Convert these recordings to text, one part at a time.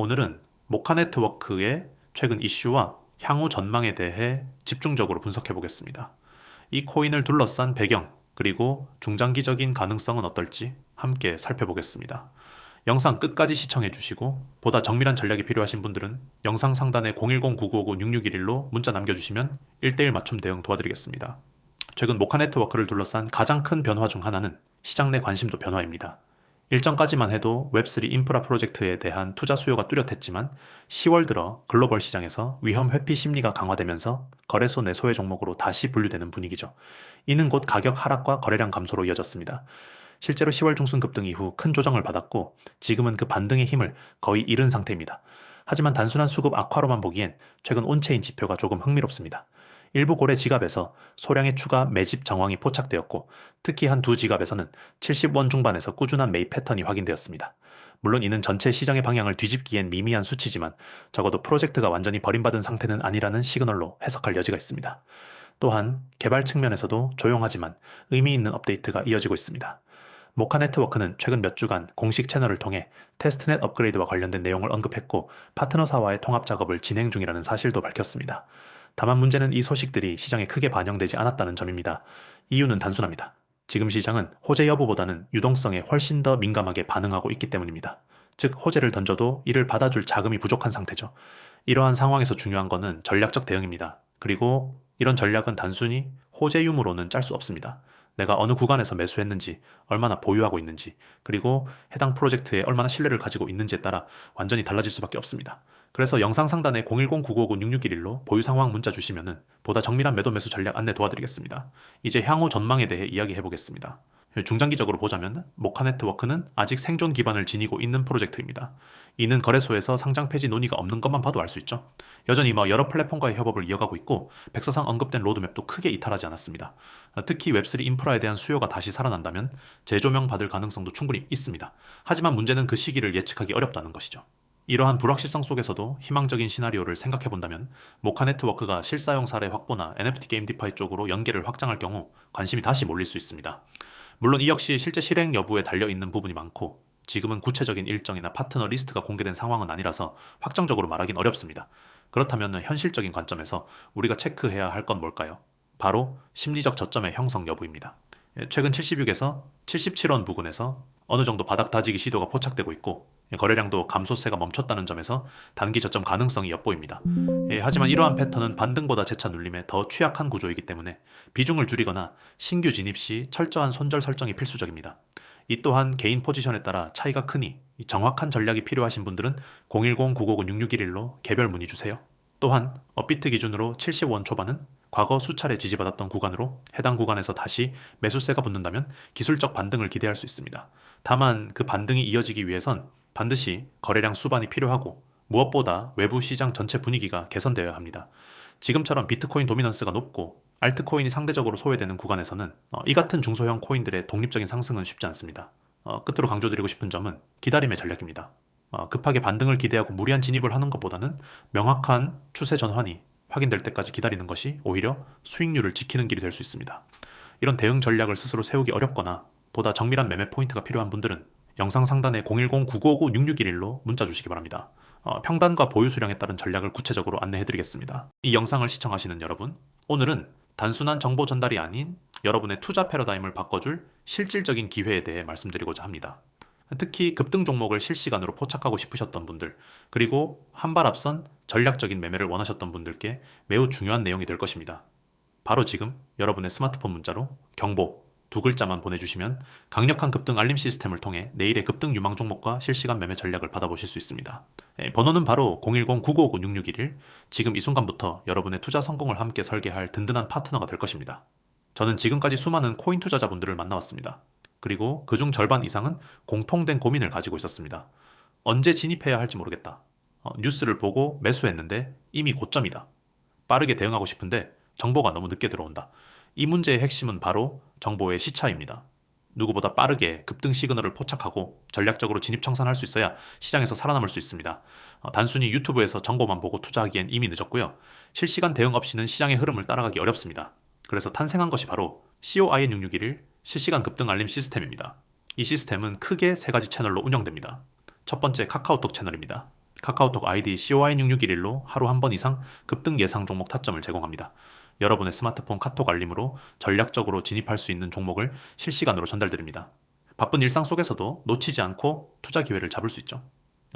오늘은 모카 네트워크의 최근 이슈와 향후 전망에 대해 집중적으로 분석해 보겠습니다. 이 코인을 둘러싼 배경, 그리고 중장기적인 가능성은 어떨지 함께 살펴보겠습니다. 영상 끝까지 시청해 주시고 보다 정밀한 전략이 필요하신 분들은 영상 상단에 010-9959-6611로 문자 남겨주시면 1대1 맞춤 대응 도와드리겠습니다. 최근 모카 네트워크를 둘러싼 가장 큰 변화 중 하나는 시장 내 관심도 변화입니다. 일정까지만 해도 웹3 인프라 프로젝트에 대한 투자 수요가 뚜렷했지만 10월 들어 글로벌 시장에서 위험 회피 심리가 강화되면서 거래소 내 소외 종목으로 다시 분류되는 분위기죠. 이는 곧 가격 하락과 거래량 감소로 이어졌습니다. 실제로 10월 중순 급등 이후 큰 조정을 받았고 지금은 그 반등의 힘을 거의 잃은 상태입니다. 하지만 단순한 수급 악화로만 보기엔 최근 온체인 지표가 조금 흥미롭습니다. 일부 고래 지갑에서 소량의 추가 매집 정황이 포착되었고 특히 한 두 지갑에서는 70원 중반에서 꾸준한 매입 패턴이 확인되었습니다. 물론 이는 전체 시장의 방향을 뒤집기엔 미미한 수치지만 적어도 프로젝트가 완전히 버림받은 상태는 아니라는 시그널로 해석할 여지가 있습니다. 또한 개발 측면에서도 조용하지만 의미 있는 업데이트가 이어지고 있습니다. 모카 네트워크는 최근 몇 주간 공식 채널을 통해 테스트넷 업그레이드와 관련된 내용을 언급했고 파트너사와의 통합 작업을 진행 중이라는 사실도 밝혔습니다. 다만 문제는 이 소식들이 시장에 크게 반영되지 않았다는 점입니다. 이유는 단순합니다. 지금 시장은 호재 여부보다는 유동성에 훨씬 더 민감하게 반응하고 있기 때문입니다. 즉, 호재를 던져도 이를 받아줄 자금이 부족한 상태죠. 이러한 상황에서 중요한 것은 전략적 대응입니다. 그리고 이런 전략은 단순히 호재 유무로는 짤 수 없습니다. 내가 어느 구간에서 매수했는지, 얼마나 보유하고 있는지, 그리고 해당 프로젝트에 얼마나 신뢰를 가지고 있는지에 따라 완전히 달라질 수밖에 없습니다. 그래서 영상 상단에 010-9959-6611로 보유 상황 문자 주시면은 보다 정밀한 매도 매수 전략 안내 도와드리겠습니다. 이제 향후 전망에 대해 이야기해 보겠습니다. 중장기적으로 보자면 모카 네트워크는 아직 생존 기반을 지니고 있는 프로젝트입니다. 이는 거래소에서 상장 폐지 논의가 없는 것만 봐도 알 수 있죠. 여전히 뭐 여러 플랫폼과의 협업을 이어가고 있고 백서상 언급된 로드맵도 크게 이탈하지 않았습니다. 특히 웹3 인프라에 대한 수요가 다시 살아난다면 재조명 받을 가능성도 충분히 있습니다. 하지만 문제는 그 시기를 예측하기 어렵다는 것이죠. 이러한 불확실성 속에서도 희망적인 시나리오를 생각해 본다면 모카 네트워크가 실사용 사례 확보나 NFT 게임 디파이 쪽으로 연계를 확장할 경우 관심이 다시 몰릴 수 있습니다. 물론 이 역시 실제 실행 여부에 달려 있는 부분이 많고 지금은 구체적인 일정이나 파트너 리스트가 공개된 상황은 아니라서 확정적으로 말하긴 어렵습니다. 그렇다면 현실적인 관점에서 우리가 체크해야 할 건 뭘까요? 바로 심리적 저점의 형성 여부입니다. 최근 76에서 77원 부근에서 어느 정도 바닥 다지기 시도가 포착되고 있고 거래량도 감소세가 멈췄다는 점에서 단기 저점 가능성이 엿보입니다. 예, 하지만 이러한 패턴은 반등보다 재차 눌림에 더 취약한 구조이기 때문에 비중을 줄이거나 신규 진입 시 철저한 손절 설정이 필수적입니다. 이 또한 개인 포지션에 따라 차이가 크니 정확한 전략이 필요하신 분들은 010-959-6611로 개별 문의 주세요. 또한 업비트 기준으로 70원 초반은 과거 수차례 지지받았던 구간으로 해당 구간에서 다시 매수세가 붙는다면 기술적 반등을 기대할 수 있습니다. 다만 그 반등이 이어지기 위해선 반드시 거래량 수반이 필요하고 무엇보다 외부 시장 전체 분위기가 개선되어야 합니다. 지금처럼 비트코인 도미넌스가 높고 알트코인이 상대적으로 소외되는 구간에서는 어, 이 같은 중소형 코인들의 독립적인 상승은 쉽지 않습니다. 어, 끝으로 강조드리고 싶은 점은 기다림의 전략입니다. 어, 급하게 반등을 기대하고 무리한 진입을 하는 것보다는 명확한 추세 전환이 확인될 때까지 기다리는 것이 오히려 수익률을 지키는 길이 될 수 있습니다. 이런 대응 전략을 스스로 세우기 어렵거나 보다 정밀한 매매 포인트가 필요한 분들은 영상 상단에 010-959-6611로 문자 주시기 바랍니다. 어, 평단과 보유 수량에 따른 전략을 구체적으로 안내해드리겠습니다. 이 영상을 시청하시는 여러분, 오늘은 단순한 정보 전달이 아닌 여러분의 투자 패러다임을 바꿔줄 실질적인 기회에 대해 말씀드리고자 합니다. 특히 급등 종목을 실시간으로 포착하고 싶으셨던 분들, 그리고 한 발 앞선 전략적인 매매를 원하셨던 분들께 매우 중요한 내용이 될 것입니다. 바로 지금 여러분의 스마트폰 문자로 경보 두 글자만 보내주시면 강력한 급등 알림 시스템을 통해 내일의 급등 유망 종목과 실시간 매매 전략을 받아보실 수 있습니다. 예, 번호는 바로 010-959-6611. 지금 이 순간부터 여러분의 투자 성공을 함께 설계할 든든한 파트너가 될 것입니다. 저는 지금까지 수많은 코인 투자자분들을 만나왔습니다. 그리고 그중 절반 이상은 공통된 고민을 가지고 있었습니다. 언제 진입해야 할지 모르겠다. 어, 뉴스를 보고 매수했는데 이미 고점이다. 빠르게 대응하고 싶은데 정보가 너무 늦게 들어온다. 이 문제의 핵심은 바로 정보의 시차입니다. 누구보다 빠르게 급등 시그널을 포착하고 전략적으로 진입 청산할 수 있어야 시장에서 살아남을 수 있습니다. 어, 단순히 유튜브에서 정보만 보고 투자하기엔 이미 늦었고요. 실시간 대응 없이는 시장의 흐름을 따라가기 어렵습니다. 그래서 탄생한 것이 바로 COIN661 실시간 급등 알림 시스템입니다. 이 시스템은 크게 세 가지 채널로 운영됩니다. 첫 번째 카카오톡 채널입니다. 카카오톡 아이디 COI6611로 하루 한 번 이상 급등 예상 종목 타점을 제공합니다. 여러분의 스마트폰 카톡 알림으로 전략적으로 진입할 수 있는 종목을 실시간으로 전달드립니다. 바쁜 일상 속에서도 놓치지 않고 투자 기회를 잡을 수 있죠.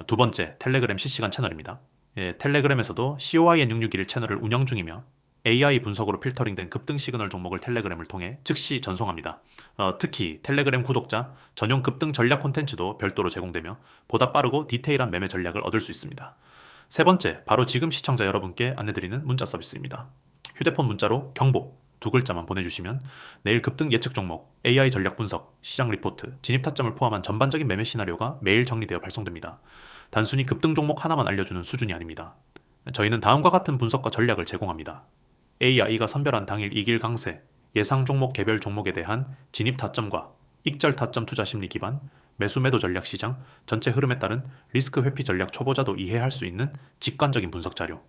두 번째, 텔레그램 실시간 채널입니다. 예, 텔레그램에서도 COIN661 채널을 운영 중이며 AI 분석으로 필터링된 급등 시그널 종목을 텔레그램을 통해 즉시 전송합니다. 어, 특히 텔레그램 구독자 전용 급등 전략 콘텐츠도 별도로 제공되며 보다 빠르고 디테일한 매매 전략을 얻을 수 있습니다. 세 번째, 바로 지금 시청자 여러분께 안내드리는 문자 서비스입니다. 휴대폰 문자로 경보 두 글자만 보내주시면 내일 급등 예측 종목, AI 전략 분석, 시장 리포트, 진입 타점을 포함한 전반적인 매매 시나리오가 매일 정리되어 발송됩니다. 단순히 급등 종목 하나만 알려주는 수준이 아닙니다. 저희는 다음과 같은 분석과 전략을 제공합니다. AI가 선별한 당일 이길 강세, 예상 종목 개별 종목에 대한 진입 타점과 익절 타점 투자 심리 기반, 매수 매도 전략 시장, 전체 흐름에 따른 리스크 회피 전략 초보자도 이해할 수 있는 직관적인 분석 자료.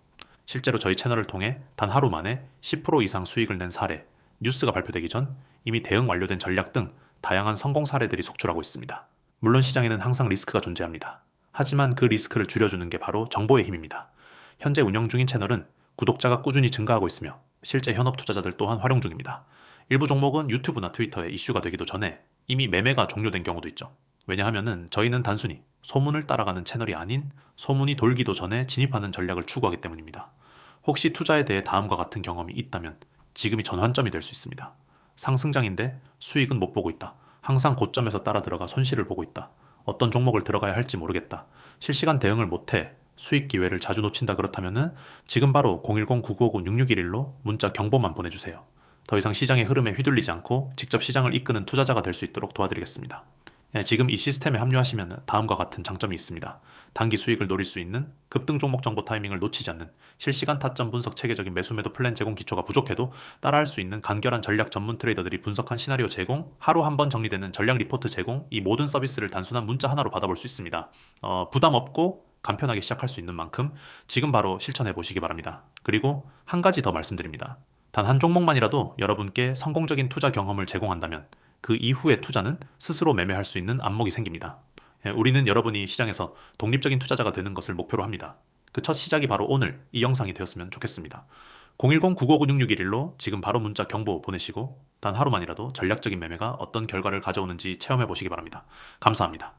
실제로 저희 채널을 통해 단 하루 만에 10% 이상 수익을 낸 사례, 뉴스가 발표되기 전 이미 대응 완료된 전략 등 다양한 성공 사례들이 속출하고 있습니다. 물론 시장에는 항상 리스크가 존재합니다. 하지만 그 리스크를 줄여주는 게 바로 정보의 힘입니다. 현재 운영 중인 채널은 구독자가 꾸준히 증가하고 있으며 실제 현업 투자자들 또한 활용 중입니다. 일부 종목은 유튜브나 트위터에 이슈가 되기도 전에 이미 매매가 종료된 경우도 있죠. 왜냐하면은 저희는 단순히 소문을 따라가는 채널이 아닌 소문이 돌기도 전에 진입하는 전략을 추구하기 때문입니다. 혹시 투자에 대해 다음과 같은 경험이 있다면 지금이 전환점이 될 수 있습니다. 상승장인데 수익은 못 보고 있다. 항상 고점에서 따라 들어가 손실을 보고 있다. 어떤 종목을 들어가야 할지 모르겠다. 실시간 대응을 못해 수익 기회를 자주 놓친다 그렇다면은 지금 바로 010-9959-6611로 문자 경보만 보내주세요. 더 이상 시장의 흐름에 휘둘리지 않고 직접 시장을 이끄는 투자자가 될 수 있도록 도와드리겠습니다. 예, 지금 이 시스템에 합류하시면 다음과 같은 장점이 있습니다. 단기 수익을 노릴 수 있는 급등 종목 정보 타이밍을 놓치지 않는 실시간 타점 분석 체계적인 매수 매도 플랜 제공 기초가 부족해도 따라할 수 있는 간결한 전략 전문 트레이더들이 분석한 시나리오 제공, 하루 한 번 정리되는 전략 리포트 제공, 이 모든 서비스를 단순한 문자 하나로 받아볼 수 있습니다. 어, 부담 없고 간편하게 시작할 수 있는 만큼 지금 바로 실천해 보시기 바랍니다. 그리고 한 가지 더 말씀드립니다. 단 한 종목만이라도 여러분께 성공적인 투자 경험을 제공한다면 그 이후의 투자는 스스로 매매할 수 있는 안목이 생깁니다. 예, 우리는 여러분이 시장에서 독립적인 투자자가 되는 것을 목표로 합니다. 그 첫 시작이 바로 오늘 이 영상이 되었으면 좋겠습니다. 010-9956-6611로 지금 바로 문자 경보 보내시고 단 하루만이라도 전략적인 매매가 어떤 결과를 가져오는지 체험해 보시기 바랍니다. 감사합니다.